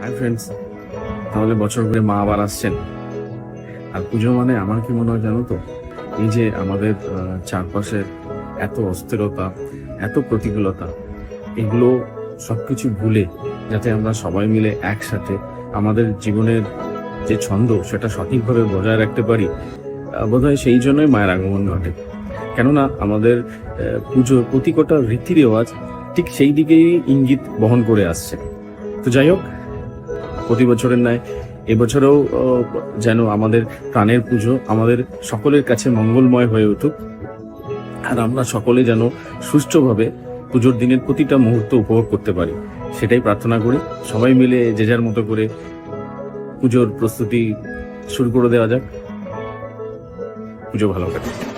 Hi friends তাহলে বছর ঘুরে মা আবার আসছেন। আর পুজো মানে আমার কি মনে হয় জানো তো? এই যে আমাদের চারপাশের এত অস্থিরতা, এত প্রতিকূলতা, এগুলো সবকিছু ভুলে যাতে আমরা সবাই মিলে একসাথে আমাদের জীবনের যে ছন্দ, সেটা সঠিকভাবে বজায় রাখতে পারি বোধহয় সেই জন্যই মায়ের আগমন ঘটে। কেননা আমাদের পুজোর প্রতি কটা রীতি রেওয়াজ ঠিক সেই দিকেই ইঙ্গিত বহন করে আসছে। তো যাই হোক, প্রতি বছরের ন্যায় এবছরেও যেন আমাদের প্রাণের পুজো আমাদের সকলের কাছে মঙ্গলময় হয়ে উঠুক। আর আমরা সকলে যেন সুষ্ঠুভাবে পুজোর দিনের প্রতিটা মুহূর্ত উপভোগ করতে পারি, সেটাই প্রার্থনা করি। সবাই মিলে যে যার মতো করে পুজোর প্রস্তুতি শুরু করে দেওয়া যাক। পুজো ভালো কাটে